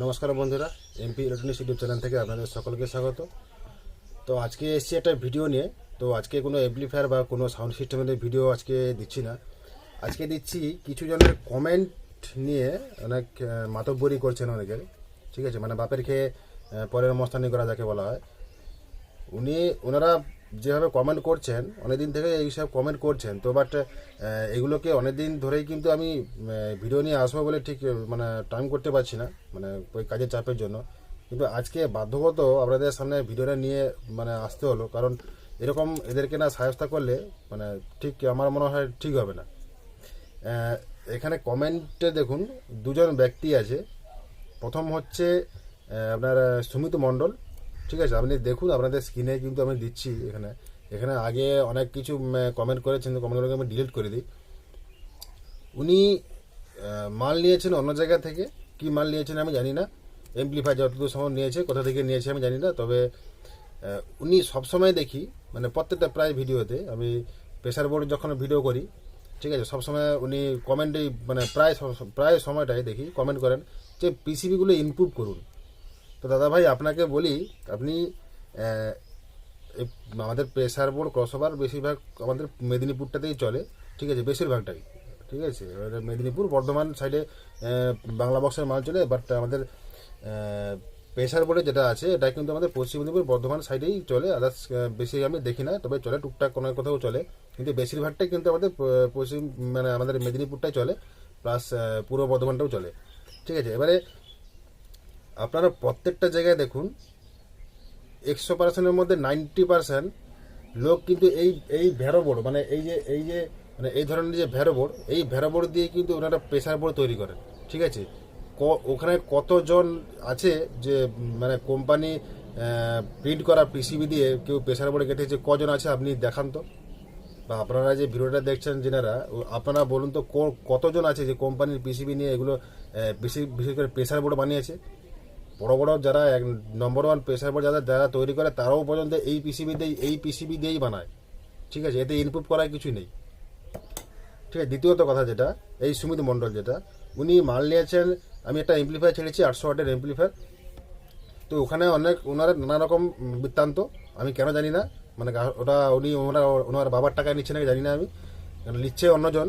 নমস্কার বন্ধুরা MP electronics YouTube channel থেকে আপনাদের সকলকে স্বাগত। তো আজকে এসেছি একটা ভিডিও নিয়ে। তো আজকে কোনো এমপ্লিফায়ার বা কোনো সাউন্ড সিস্টেমের ভিডিও আজকে দিচ্ছি না। আজকে দিচ্ছি কিছু জনের কমেন্ট নিয়ে অনেক মাতব্বরি করছেন অনেকের। ঠিক আছে? মানে বাপের খেয়ে পরের মস্তানি করা যাকে বলা হয়। উনি, ওনারা যেভাবে কমেন্ট করছেন, অনেকদিন থেকে এইসব কমেন্ট করছেন, তো বাট এগুলোকে অনেকদিন ধরেই কিন্তু আমি ভিডিও নিয়ে আসব বলে ঠিক মানে টাইম করতে পারছি না মানে ওই কাজের চাপের জন্য। কিন্তু আজকে বাধ্যগত আপনাদের সামনে ভিডিওটা নিয়ে মানে আসতে হলো, কারণ এরকম এদেরকে না সাহায্যতা করলে মানে ঠিক আমার মনে হয় ঠিক হবে না। এখানে কমেন্টে দেখুন, দুজন ব্যক্তি আছে। প্রথম হচ্ছে আপনার, সুমিত মণ্ডল। ঠিক আছে, আপনি দেখুন, আপনাদের স্ক্রিনে কিন্তু আমি দিচ্ছি এখানে। এখানে আগে অনেক কিছু কমেন্ট করেছেন কমেন্টগুলোকে আমি ডিলিট করে দিই। উনি মাল নিয়েছেন অন্য জায়গা থেকে। কি মাল নিয়েছেন আমি জানি না। এমপ্লিফাই যতদূর সময় নিয়েছে, কোথা থেকে নিয়েছে আমি জানি না, তবে উনি সবসময় দেখি মানে প্রত্যেকটা প্রায় ভিডিওতে, আমি প্রেশার বোর্ড যখন ভিডিও করি, ঠিক আছে, সবসময় উনি কমেন্টেই মানে প্রায় প্রায় সময়টাই দেখি কমেন্ট করেন যে পিসিবিগুলো ইমপ্রুভ করুন। তো দাদা ভাই, আপনাকে বলি, আপনি আমাদের প্রেসার বোর্ড ক্রসওভার বেশিরভাগ আমাদের মেদিনীপুরটাতেই চলে, ঠিক আছে, বেশিরভাগটাই, ঠিক আছে? মেদিনীপুর, বর্ধমান সাইডে বাংলা বক্সের মাল চলে বাট আমাদের প্রেসার বোর্ডে যেটা আছে, এটা কিন্তু আমাদের পশ্চিম মেদিনীপুর, বর্ধমান সাইডেই চলে আদার্স বেশি আমি দেখি না, তবে চলে, টুকটাক কোনো কোথাও চলে, কিন্তু বেশিরভাগটাই কিন্তু আমাদের পশ্চিম মানে আমাদের মেদিনীপুরটাই চলে প্লাস পূর্ব বর্ধমানটাও চলে, ঠিক আছে? এবারে আপনারা প্রত্যেকটা জায়গায় দেখুন একশো পার্সেন্টের মধ্যে নাইনটি পার্সেন্ট লোক কিন্তু এই এই ভেরো বোর্ড মানে এই যে এই যে মানে এই ধরনের যে ভেরো বোর্ড এই ভেরো বোর্ড দিয়ে কিন্তু ওনারা প্রেসার বোর্ড তৈরি করেন ঠিক আছে? ওখানে কতজন আছে যে মানে কোম্পানি প্রিন্ট করা পিসিবি দিয়ে কেউ প্রেসার বোর্ডে কেটেছে কজন আছে আপনি দেখান তো? বা আপনারা যে ভিডিওটা দেখছেন যেনারা আপনারা বলুন তো কতজন আছে যে কোম্পানির পিসিবি নিয়ে এগুলো আহ, বেশি বিশেষ করে প্রেসার বোর্ড বানিয়েছে? বড় বড় যারা এক নম্বর ওয়ান প্রেসার বোর্ড যারা যারা তৈরি করে, তারাও পর্যন্ত এই পিসিবি দিয়েই, এই পিসিবি দিয়েই বানায়। ঠিক আছে? এতে ইনপুট করার কিছুই নেই। ঠিক আছে? দ্বিতীয়ত কথা যেটা, এই সুমিত মণ্ডল যেটা, উনি মাল নিয়েছেন, আমি একটা এমপ্লিফায়ার ছেড়েছি, আটশো ওয়াটের এমপ্লিফায়ার তো ওখানে অনেক, ওনার নানা রকম বৃত্তান্ত, আমি কেন জানি না। মানে ওটা উনি ওনার ওনার বাবার টাকায় নিচ্ছে নাকি জানি না আমি। নিচ্ছে অন্যজন।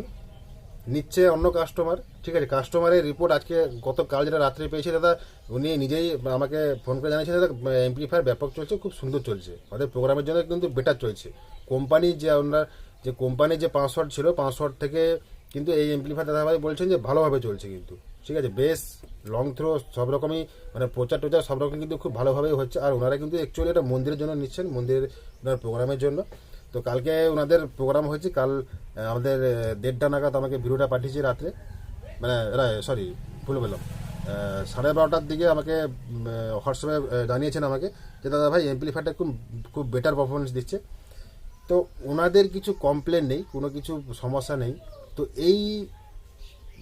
নিচ্ছে অন্য কাস্টমার ঠিক আছে? কাস্টমারের রিপোর্ট আজকে, গতকাল যেটা রাত্রে পেয়েছি দাদা, উনি নিজেই আমাকে ফোন করে জানিয়েছেন দাদা এমপ্লিফায়ার ব্যাপক চলছে, খুব সুন্দর চলছে। আমাদের প্রোগ্রামের জন্য কিন্তু বেটার চলছে। কোম্পানি যে ওনার যে কোম্পানির যে পাসওয়ার্ড ছিল পাসওয়ার্ড থেকে কিন্তু এই এমপ্লিফায়ার দাদাভাই বলছেন যে ভালোভাবে চলছে কিন্তু। ঠিক আছে? বেশ লং থ্রো সব রকমই মানে প্রচার টোচার সব রকম কিন্তু খুব ভালোভাবেই হচ্ছে। আর ওনারা কিন্তু অ্যাকচুয়ালি এটা মন্দিরের জন্য নিচ্ছেন, মন্দিরের ওনার প্রোগ্রামের জন্য। তো কালকে ওনাদের প্রোগ্রাম হয়েছে, কাল আমাদের দেড়টা নাগাদ আমাকে ভিডিওটা পাঠিয়েছে রাত্রে। মানে সরি ভুলে বললাম সাড়ে বারোটার দিকে আমাকে হোয়াটসঅ্যাপে জানিয়েছেন আমাকে যে, দাদা ভাই এমপ্লিফায়ারটা খুব খুব বেটার পারফরমেন্স দিচ্ছে। তো ওনাদের কিছু কমপ্লেন নেই, কোনো কিছু সমস্যা নেই। তো এই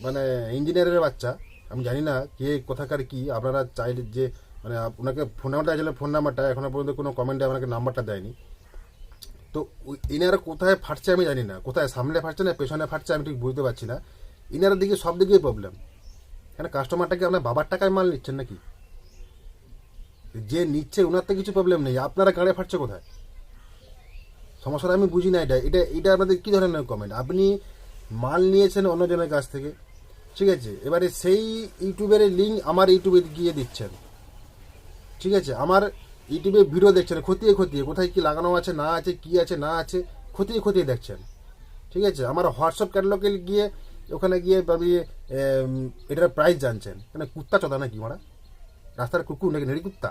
মানে ইঞ্জিনিয়ারের বাচ্চা, আমি জানি না কে, কোথাকার কি, আপনারা চাইলে যে মানে ওনাকে ফোন নাম্বারটা চাইলে ফোন নাম্বারটা এখনও পর্যন্ত কোনো কমেন্টে আপনাকে নাম্বারটা দেয়নি। তো ইনারা কোথায় ফাটছে আমি জানি না। কোথায় সামনে ফাটছে না পেছনে ফাটছে আমি ঠিক বুঝতে পারছি না। ইনার দিকে সব দিকেই প্রবলেম কেন কাস্টমারটাকে আপনার বাবার টাকায় মাল নিচ্ছেন নাকি? যে নিচ্ছে ওনার তো কিছু প্রবলেম নেই। আপনারা গাড়ে ফাটছে কোথায়? সমস্যাটা আমি বুঝি না এটা। এটা এটা আপনাদের কী ধরনের কমেন্ট আপনি মাল নিয়েছেন অন্যজনের কাছ থেকে। ঠিক আছে? এবারে সেই ইউটিউবের লিঙ্ক আমার ইউটিউবে গিয়ে দিচ্ছেন। ঠিক আছে? আমার ইউটিউবে ভিডিও দেখছেন, খতিয়ে খতিয়ে, কোথায় কি লাগানো আছে, না আছে, কি আছে, না আছে, খতিয়ে খতিয়ে দেখছেন। ঠিক আছে? আমার হোয়াটসঅ্যাপ ক্যাটালগে গিয়ে, ওখানে গিয়ে আপনি এটার প্রাইস জানছেন। মানে কুত্তা চদা নাকি মারা? রাস্তার কুকুর নাকি, নেড়ি কুত্তা?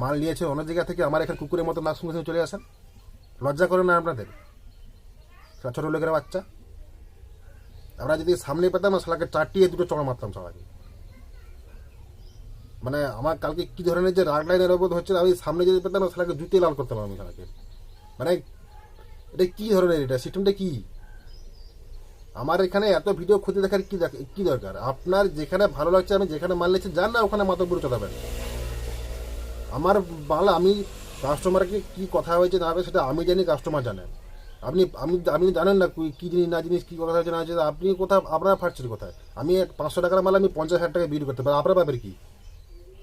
মাল নিয়েছে অন্য জায়গা থেকে, আমার এখানে কুকুরের মতো নাক সঙ্গে চলে আসেন। লজ্জা করে না আপনাদের? ছোটো লোকের বাচ্চা। আমরা যদি সামনে পেতাম, শালাকে চারটিয়ে দুটো চড়া মারতাম সবাইকে। মানে আমার কালকে কি ধরনের যে রাগ লাইনের অবোধ হচ্ছে আমি সামনে যদি পেতাম শালাকে জুতে লাল করতাম আমি শালাকে। মানে এটা কি ধরনের এটা? সিস্টেমটা কি? আমার এখানে এত ভিডিও খুঁজে দেখার কি কি দরকার? আপনার যেখানে ভালো লাগছে, আমি যেখানে মাল নিচ্ছি যান না ওখানে মাতব্বর চটাবেন আমার মাল, আমি কাস্টমারকে কি কথা হয়েছে, না হবে, সেটা আমি জানি কাস্টমার জানেন আপনি, আমি, আপনি জানেন না কি- জিনিস, না জিনিস, কী কথা হয়েছে, না হচ্ছে আপনি কোথাও, আপনার ফাটছেন কোথায়? আমি পাঁচশো টাকার মাল, আমি পঞ্চাশ হাজার টাকা বিক্রি করতে পারি, আপনার পাবেন কি?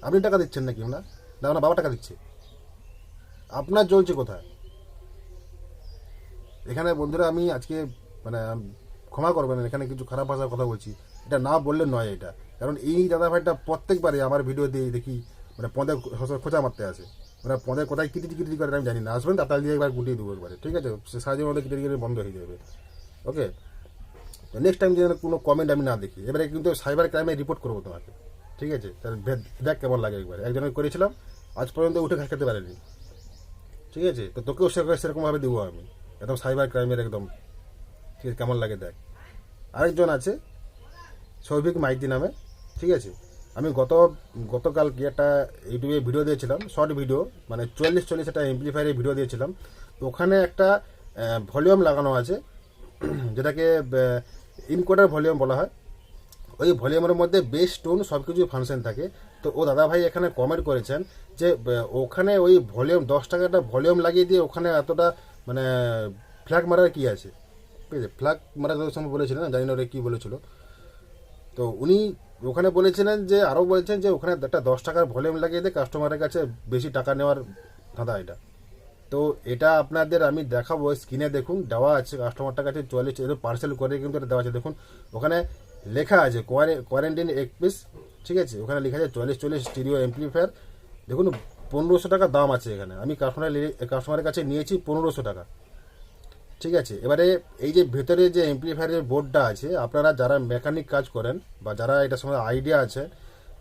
আপনি টাকা দিচ্ছেন নাকি না না আপনার বাবা টাকা দিচ্ছে। আপনার চলছে কোথায়? এখানে বন্ধুরা, আমি আজকে মানে ক্ষমা করবেন, এখানে কিছু খারাপ ভাষার কথা বলছি। এটা না বললে নয় এটা। কারণ এই দাদা ভাইটা প্রত্যেকবারে আমার ভিডিও দিয়ে দেখি মানে পদে খোঁচা মারতে আসে। মানে পদে কোথায় কিটি কিটি করে আমি জানি না। আসবেন তাতাল দিয়ে একবার গুটিয়ে দেবো একবারে, ঠিক আছে? সে সাহায্যের মধ্যে কিটি কিটি বন্ধ হয়ে যাবে। ওকে নেক্সট টাইম যেন কোনো কমেন্ট আমি না দেখি, এবারে কিন্তু সাইবার ক্রাইমে রিপোর্ট করব তোমাকে। ঠিক আছে? তাহলে দেখ কেমন লাগে একবার। একজনের করেছিলাম, আজ পর্যন্ত উঠে ঘাস খেতে পারেনি। ঠিক আছে? তো তোকেও সেরকম সেরকমভাবে দেবো আমি। একদম সাইবার ক্রাইমের একদম। ঠিক আছে? কেমন লাগে দেখ। আরেকজন আছে, সৌভিক মাইতি নামে। ঠিক আছে? আমি গত গতকাল কি একটা ইউটিউবে ভিডিও দিয়েছিলাম শর্ট ভিডিও মানে চল্লিশ চল্লিশ একটা এমপ্লিফায়ারের ভিডিও দিয়েছিলাম। তো ওখানে একটা ভলিউম লাগানো আছে। যেটাকে ইনকোডার ভলিউম বলা হয়। ওই ভলিউমের মধ্যে বেস টোন সব কিছু ফাংশন থাকে। তো ও দাদা ভাই এখানে কমেন্ট করেছেন যে ওখানে ওই ভলিউম, দশ টাকাটা ভলিউম লাগিয়ে দিয়ে ওখানে এতটা মানে ফ্ল্যাগ মারার কি আছে? ঠিক আছে ফ্ল্যাগ মারার সময় বলেছিলেন জানি না ওরা কী বলেছিল। তো উনি ওখানে বলেছিলেন যে, আরও বলেছেন যে, ওখানে একটা দশ টাকার ভলিউম লাগিয়ে দিয়ে কাস্টমারের কাছে বেশি টাকা নেওয়ার ধাঁধা এটা। তো এটা আপনাদের আমি দেখাবো স্ক্রিনে দেখুন, দেওয়া আছে কাস্টমারটার কাছে চুয়াল্লিশ পার্সেল করে কিন্তু এটা দেওয়া আছে। দেখুন, ওখানে লেখা আছে কোয়ারেন্টাইন এক পিস ঠিক আছে? ওখানে লেখা আছে চল্লিশ চল্লিশ স্টিরিও এমপ্লিফায়ার দেখুন, পনেরোশো টাকা দাম আছে এখানে। আমি কাস্টমার কাস্টমারের কাছে নিয়েছি পনেরোশো টাকা। ঠিক আছে? এবারে এই যে ভেতরে যে এমপ্লিফায়ারের বোর্ডটা আছে, আপনারা যারা মেকানিক কাজ করেন বা যারা এটার সঙ্গে আইডিয়া আছে,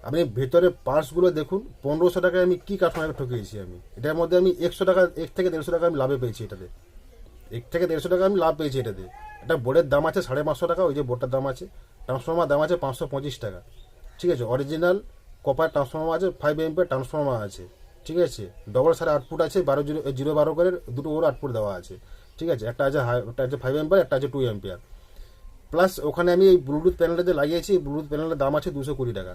আপনি ভেতরে পার্টসগুলো দেখুন, পনেরোশো টাকায় আমি কী কাস্টমারকে ঠকিয়েছি আমি? এটার মধ্যে আমি একশো টাকা, এক থেকে দেড়শো টাকা আমি লাভে পেয়েছি এটাতে। এক থেকে দেড়শো টাকা আমি লাভ পেয়েছি এটাতে। এটা বোর্ডের দাম আছে সাড়ে পাঁচশো টাকা, ওই যে বোর্ডটার দাম আছে। ট্রান্সফর্মার দাম আছে পাঁচশো পঁচিশ টাকা। ঠিক আছে? অরিজিনাল কপার ট্রান্সফর্মার আছে ফাইভ এমপের ট্রান্সফর্মার আছে। ঠিক আছে? ডবল সাড়ে আটফুট আছে, বারো জিরো জিরো বারো করে দুটো ওর আটফুট দেওয়া আছে। ঠিক আছে? একটা আছে হাই একটা আছে ফাইভ এম্পিয়ার একটা আছে টু এম্পিয়ার প্লাস ওখানে আমি এই ব্লুটুথ প্যানেলটা যে লাগিয়েছি ব্লুটুথ প্যানেলের দাম আছে দুশো কুড়ি টাকা।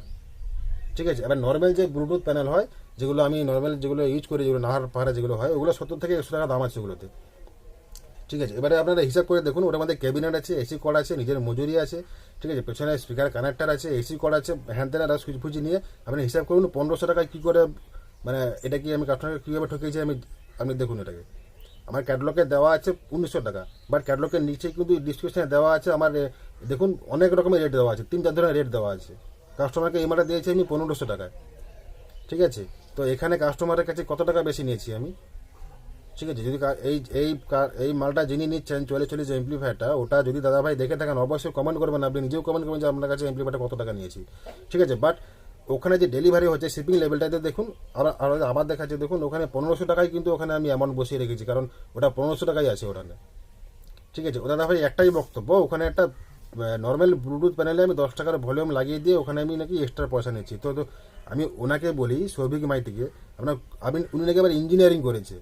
ঠিক আছে? এবার নর্মাল যে ব্লুটুথ প্যানেল হয়, যেগুলো আমি নর্মাল যেগুলো ইউজ করি, যেগুলো নাহার পাহাড়ে যেগুলো হয়, ওগুলো সত্তর থেকে একশো টাকা দাম আছে ওগুলোতে। ঠিক আছে? এবারে আপনারা হিসাব করে দেখুন ওটার মধ্যে ক্যাবিনেট আছে এসি কড আছে, নিজের মজুরি আছে, ঠিক আছে? পেছনে স্পিকার কানেক্টার আছে এসি কড আছে হ্যান ত্যান আর সুইচ ফুচি নিয়ে আপনি হিসাব করুন, পনেরোশো টাকায় কী করে মানে এটা কি আমি কাস্টমারকে কীভাবে ঠকিয়েছি আমি, আপনি দেখুন এটাকে। আমার ক্যাটলগে দেওয়া আছে উনিশশো টাকা বাট ক্যাটলগের নিচে কিন্তু ডিসক্রিপশনে দেওয়া আছে আমার দেখুন অনেক রকমের রেট দেওয়া আছে, তিন চার ধরনের রেট দেওয়া আছে। কাস্টমারকে মালটা দিয়েছি আমি পনেরোশো টাকায়, ঠিক আছে? তো এখানে কাস্টমারের কাছে কত টাকা বেশি নিয়েছি আমি? ঠিক আছে, যদি এই এই এই মালটা যিনি নিচ্ছেন চলে চলে যে এমপ্লিফায়ারটা ওটা যদি দাদাভাই দেখে থাকেন, অবশ্যই কমেন্ট করবেন। আপনি নিজেও কমেন্ট করবেন যে আপনার কাছে এমপ্লিফায়ারটা কত টাকা নিয়েছি। ঠিক আছে বাট ওখানে যে ডেলিভারি হচ্ছে শিপিং লেভেলটাতে দেখুন, আর আবার দেখাচ্ছে, দেখুন, ওখানে পনেরোশো টাকায় কিন্তু ওখানে আমি অ্যামাউন্ট বসিয়ে রেখেছি, কারণ ওটা পনেরোশো টাকাই আছে ওখানে। ঠিক আছে, ও ভাই একটাই বক্তব্য, ওখানে একটা নর্মাল ব্লুটুথ প্যানেলে আমি দশ টাকার ভলিউম লাগিয়ে দিয়ে ওখানে আমি নাকি এক্সট্রা পয়সা নিচ্ছি। তো তো আমি ওনাকে বলি, সৌভিক মাইতিকে, আপনার, আমি, উনি নাকি আবার ইঞ্জিনিয়ারিং করেছে।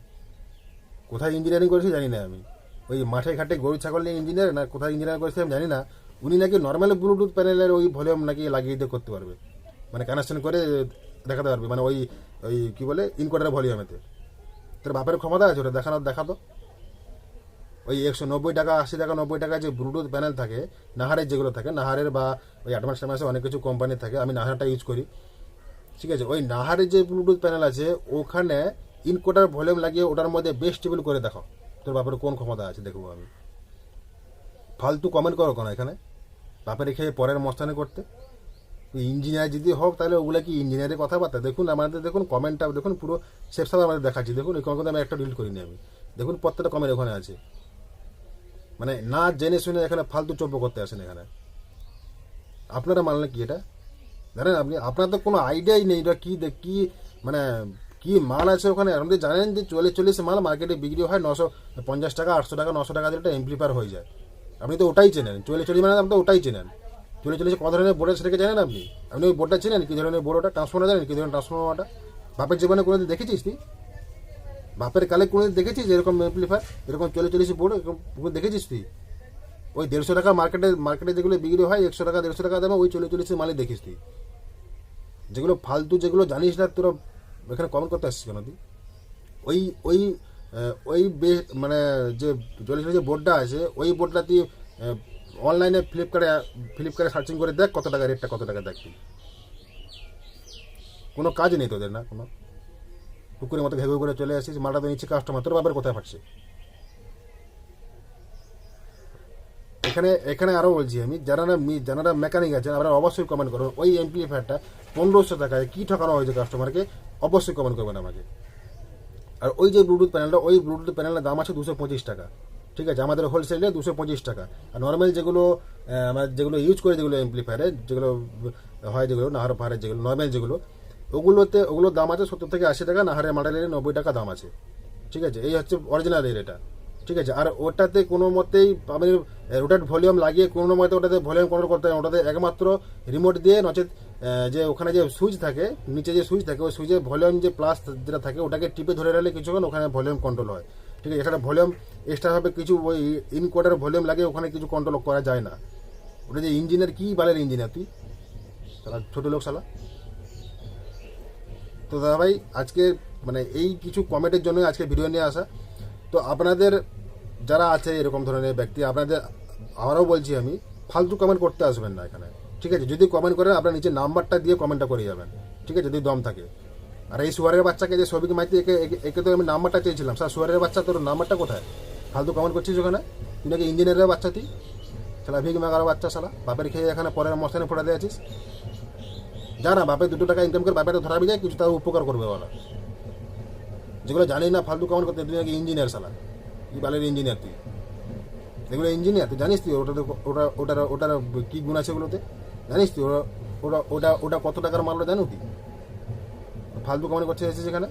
কোথায় ইঞ্জিনিয়ারিং করেছে জানি না আমি। ওই মাঠে ঘাটে গরু, ছাগল নিয়ে ইঞ্জিনিয়ার না কোথায় ইঞ্জিনিয়ার করেছে আমি জানি না। উনি নাকি নর্মাল ব্লুটুথ প্যানেলের ওই ভলিউম নাকি লাগিয়ে দিয়ে করতে পারবে। মানে কানেকশন করে দেখাতে পারবে। মানে ওই ওই কী বলে ইনকোডার ভলিউমেতে তোর বাপের ক্ষমতা আছে, ওটা দেখানো, দেখাতো। ওই একশো নব্বই টাকা, আশি টাকা, নব্বই টাকা যে ব্লুটুথ প্যানেল থাকে, নাহারের যেগুলো থাকে, নাহারের বা ওই অ্যাডভান্স ট্যাডভান্সে অনেক কিছু কোম্পানি থাকে, আমি নাহারটা ইউজ করি। ঠিক আছে? ওই নাহারের যে ব্লুটুথ প্যানেল আছে, ওখানে ইনকোডার ভলিউম লাগিয়ে ওটার মধ্যে বেস্ট টেবিল করে দেখো। তোর বাপের কোন ক্ষমতা আছে দেখব আমি। ফালতু কমেন্ট করো কেন এখানে? বাপের খেয়ে পরের মস্তানি করতে। ইঞ্জিনিয়ার যদি হোক, তাহলে ওগুলো কি ইঞ্জিনিয়ারের কথাবার্তা? দেখুন, আমাদের দেখুন কমেন্টটা দেখুন, পুরো সেফ সাথে আমাদের দেখাচ্ছি। দেখুন এই কমেন্ট আমি একটা ডিলিট করিনি আমি। দেখুন, প্রত্যেকটা কমেন্ট ওখানে আছে। মানে না জেনে শুনে এখানে ফালতু চব্য করতে আসেন এখানে। আপনারা মানলেন কি এটা? জানেন আপনি? আপনার তো কোনো আইডিয়াই নেই, এটা কী কি মানে কি মাল আছে ওখানে? আপনি জানেন যে চল্লিশ চল্লিশ মাল মার্কেটে বিক্রি হয় নশো পঞ্চাশ টাকা, আটশো টাকা, নশো টাকা দিলে একটা এমপ্লিফায়ার হয়ে যায়। আপনি তো ওটাই চেনেন। চল্লিশ চল্লিশ মানে আপনি তো ওটাই চেনেন। চল্লিশ চল্লিশ কত ধরনের বোর্ডের সেটাকে জানেন আপনি? আপনি ওই বোর্ডটা চেনেন? কী ধরনের বোর্ড ওটা? ট্রান্সফর্মার জানেন? কী ধরনের ট্রান্সফর্মারটা বাপের জীবনে কোনোদিন দেখেছিস তুই? বাপের কালে কোনোদিন দেখেছিস এরকম এমপ্লিফায়ার এরকম চল্লিশ চল্লিশ বোর্ড এরকম দেখেছিস তুই? ওই দেড়শো টাকা মার্কেটে মার্কেটে যেগুলো বিক্রি হয়, একশো টাকা, দেড়শো টাকা দামে ওই চল্লিশ চল্লিশের মালই দেখিস তুই। যেগুলো ফালতু, যেগুলো জানিস না তোরা এখানে কমেন্ট করতে আসছি কেন তুই? ওই ওই ওই বে মানে যে জলের যে বোর্ডটা আছে, ওই বোর্ডটা তুই অনলাইনে ফ্লিপকার্টে ফ্লিপকার্টে সার্চিং করে দেখ কত টাকা রেটটা কত টাকা দেখ কোনো কাজ নেই তোদের, না? কোনো? পুকুরের মতো ঘেঘু করে চলে আসিস, মালটা তো নিচ্ছে কাস্টমার তোর ব্যাপারে কোথায় ফাটছে? এখানে এখানে আরও বলছি আমি, যারা মি- যারা মেকানিক আছে আপনারা অবশ্যই কমেন্ট করুন। ওই এমপ্লিফায়ারটা পনেরোশো টাকায় কী ঠকানো হয়েছে কাস্টমারকে অবশ্যই কমেন্ট করবেন আমাকে। আর ওই যে ব্লুটুথ প্যানেলটা ওই ব্লুটুথ প্যানেলের দাম আছে দুশো পঁচিশ টাকা। ঠিক আছে? আমাদের হোলসেলে দুশো পঁচিশ টাকা। আর নর্মাল যেগুলো আমরা যেগুলো ইউজ করে, যেগুলো এমপ্লিফায়ারে যেগুলো হয়, যেগুলো নাহার পাহাড়ের যেগুলো নর্মাল যেগুলো, ওগুলোতে, ওগুলোর দাম আছে সত্তর থেকে আশি টাকা, নাহারের মডেলের নব্বই টাকা দাম আছে। ঠিক আছে? এই হচ্ছে অরিজিনাল এর এটা। ঠিক আছে? আর ওটাতে কোনো মতেই আপনি ওটার ভলিউম লাগিয়ে কোনো মতে ওটাতে ভলিউম কন্ট্রোল করতে হয় ওটাতে একমাত্র রিমোট দিয়ে নচেত যে ওখানে যে সুইচ থাকে, নিচে যে সুইচ থাকে, ওই সুইচের ভলিউম যে প্লাস যেটা থাকে, ওটাকে টিপে ধরে রাখলে কিছুক্ষণ ওখানে ভলিউম কন্ট্রোল হয়। ঠিক আছে? এখানে ভলিউম এক্সট্রাভাবে কিছু, ওই ইনকোয়ার্টার ভলিউম লাগিয়ে ওখানে কিছু কন্ট্রোল করা যায় না। ওটা যে ইঞ্জিনিয়ার কী বালের ইঞ্জিনিয়ার তুই? সালা ছোটো লোক সালা তো দাদা ভাই আজকে মানে এই কিছু কমেন্টের জন্য আজকে ভিডিও নিয়ে আসা। তো আপনাদের যারা আছে এরকম ধরনের ব্যক্তি, আপনাদের, আমারও বলছি আমি, ফালতু কমেন্ট করতে আসবেন না এখানে, ঠিক আছে? যদি কমেন্ট করেন, আপনার নিচে নাম্বারটা দিয়ে কমেন্টটা করে যাবেন, ঠিক আছে? যদি দম থাকে। আর এই সুয়ারের বাচ্চাকে যে সবিক মাইতে, একে, একে- তো আমি নাম্বারটা চেয়েছিলাম। স্যার, সুয়ারের বাচ্চা, তোর নাম্বারটা কোথায়? ফালতু কমেন্ট করছিস ওখানে? তুই নাকি ইঞ্জিনিয়ারের বাচ্চা তুই? শালা ভিগ মাগার বাচ্চা, শালা। বাপের খেয়ে এখানে পরের মশানে ফোটা দিয়ে আছিস। যা না, বাপের দুটো টাকা ইনকাম করে বাপের ধরাবি যায় কিছু তার উপকার করবে ওরা। যেগুলো জানি না, ফালতু কমেন্ট করতে, তুই নাকি ইঞ্জিনিয়ার শালা। কি বালের ইঞ্জিনিয়ার তুই। এগুলো ইঞ্জিনিয়ার তুই জানিস তুই ওটাতে ওটা ওটার ওটার কী গুণ আছে ওগুলোতে? জানিস তুই ওরা ওটা ওটা ওটা কত টাকার মারলো জানো তুই? ফালতু কমেন্ট করতে এসেছিস এখানে?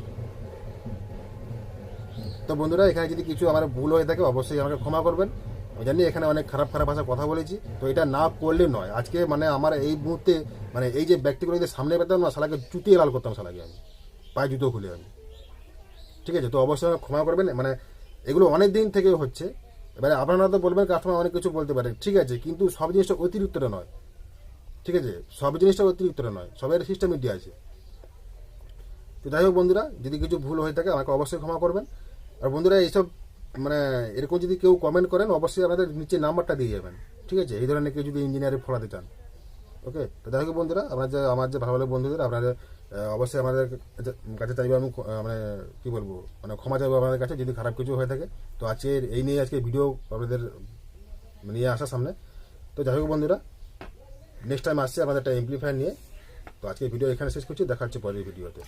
তো বন্ধুরা, এখানে যদি কিছু আমার ভুল হয়ে থাকে, অবশ্যই আমাকে ক্ষমা করবেন। আমি জানি এখানে অনেক খারাপ খারাপ ভাষা কথা বলেছি, তো এটা না করলে নয়। আজকে মানে আমার এই মুহূর্তে মানে এই যে ব্যক্তিগুলো যদি সামনে পেতাম না, শালাকে জুতিয়ে লাল করতাম শালাকে আমি। পায়ে জুতো খুলে আমি। ঠিক আছে, তো অবশ্যই ক্ষমা করবেন মানে এগুলো অনেক দিন থেকে হচ্ছে। এবারে আপনারা তো বলবেন কাস্টমার অনেক কিছু বলতে পারে, ঠিক আছে, কিন্তু সব জিনিসটা অতিরিক্তটা নয়। ঠিক আছে, সব জিনিসটা অতিরিক্তটা নয় সবাই সিস্টেম সিস্টেমের আছে। তো যাই হোক বন্ধুরা, যদি কিছু ভুল হয়ে থাকে আমাকে অবশ্যই ক্ষমা করবেন। আর বন্ধুরা, এইসব মানে এরকম যদি কেউ কমেন্ট করেন, অবশ্যই আমাদের নিচে নাম্বারটা দিয়ে যাবেন। ঠিক আছে, এই ধরনের কেউ যদি ইঞ্জিনিয়ারে ফলাতে চান। ওকে? তো যাই হোক বন্ধুরা, আমার যে আমার যে ভালো ভালো বন্ধুদের, আপনাদের অবশ্যই আমাদের কাছে- চাইবে আমি মানে কী বলব মানে ক্ষমা চাইব আপনাদের কাছে যদি খারাপ কিছু হয়ে থাকে। তো আজকে এই নিয়ে আজকে ভিডিও আপনাদের নিয়ে আসা সামনে। তো যাই হোক বন্ধুরা নেক্সট টাইম আসছে আমাদের একটা এমপ্লিফায়ার নিয়ে। তো আজকে ভিডিও এখানে শেষ করছি, দেখা হচ্ছে পরের ভিডিওতে